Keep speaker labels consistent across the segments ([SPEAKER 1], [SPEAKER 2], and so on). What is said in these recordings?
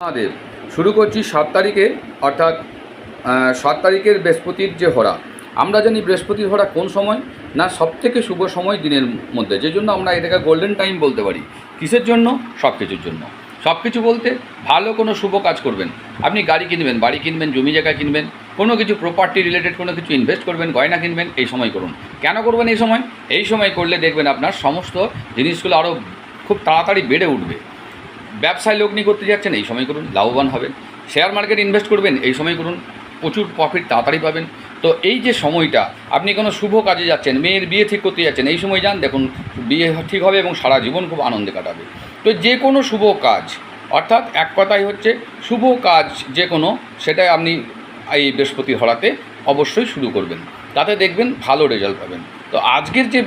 [SPEAKER 1] আমাদের শুরু করছি সাত তারিখে, অর্থাৎ সাত তারিখের বৃহস্পতির যে হরা। আমরা জানি বৃহস্পতির হরা কোন সময়? না সব থেকে শুভ সময় দিনের মধ্যে, যে জন্য আমরা এটাকে গোল্ডেন টাইম বলতে পারি। কিসের জন্য? সব কিছুর জন্য। সব কিছু বলতে ভালো কোনো শুভ কাজ করবেন। আপনি গাড়ি কিনবেন, বাড়ি কিনবেন, জমি জায়গা কিনবেন, কোনো কিছু প্রপার্টি রিলেটেড কোনো কিছু ইনভেস্ট করবেন, গয়না কিনবেন, এই সময় করুন। কেন করবেন এই সময়? এই সময় করলে দেখবেন আপনার সমস্ত জিনিসগুলো আরও খুব তাড়াতাড়ি বেড়ে উঠবে। ব্যবসায় লগ্নি করতে যাচ্ছেন, এই সময় করুন, লাভবান হবেন। শেয়ার মার্কেট ইনভেস্ট করবেন, এই সময় করুন, প্রচুর প্রফিট তাড়াতাড়ি পাবেন। তো এই যে সময়টা, আপনি কোনো শুভ কাজে যাচ্ছেন, মেয়ের বিয়ে ঠিক করতে যাচ্ছেন, এই সময় যান, দেখুন, বিয়ে ঠিক হবে এবং সারা জীবন খুব আনন্দে কাটাবে। তো যে কোনো শুভ কাজ, অর্থাৎ এক কথাই হচ্ছে, শুভ কাজ যে কোনো, সেটাই আপনি এই বৃহস্পতি হরাতে অবশ্যই শুরু করবেন। তাতে দেখবেন ভালো রেজাল্ট পাবেন। তো আজকের যে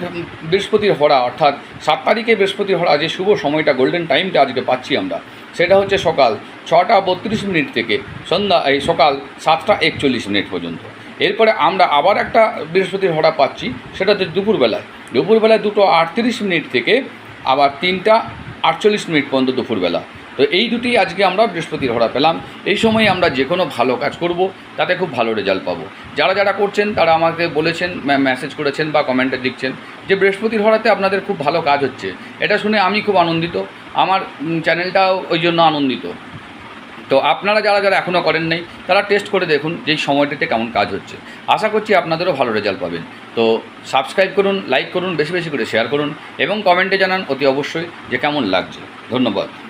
[SPEAKER 1] বৃহস্পতির হরা, অর্থাৎ সাত তারিখে বৃহস্পতির হরা, যে শুভ সময়টা গোল্ডেন টাইমটা আজকে পাচ্ছি আমরা, সেটা হচ্ছে সকাল ছটা বত্রিশ মিনিট থেকে সন্ধ্যা, এই সকাল সাতটা একচল্লিশ মিনিট পর্যন্ত। এরপরে আমরা আবার একটা বৃহস্পতির হরা পাচ্ছি, সেটা হচ্ছে দুপুরবেলায়। দুপুরবেলায় দুটো আটত্রিশ মিনিট থেকে আবার তিনটা আটচল্লিশ মিনিট পর্যন্ত দুপুরবেলা। তো এই দুটি আজকে আমরা বৃহস্পতির হরা পেলাম। এই সময় আমরা যে কোনো ভালো কাজ করব, তাতে খুব ভালো রেজাল্ট পাবো। যারা যারা করছেন, তারা আমাকে বলেছেন মেসেজ করেছেন বা কমেন্টে লিখছেন যে বৃহস্পতির হরাতে আপনাদের খুব ভালো কাজ হচ্ছে। এটা শুনে আমি খুব আনন্দিত। আমার চ্যানেলটাও ওই জন্য আনন্দিত। তো আপনারা যারা যারা এখনও করেন নাই, তারা টেস্ট করে দেখুন যে সময়টিতে কেমন কাজ হচ্ছে। আশা করছি আপনাদেরও ভালো রেজাল্ট পাবেন। তো সাবস্ক্রাইব করুন লাইক করুন, বেশি বেশি করে শেয়ার করুন এবং কমেন্টে জানান অতি অবশ্যই যে কেমন লাগছে। ধন্যবাদ।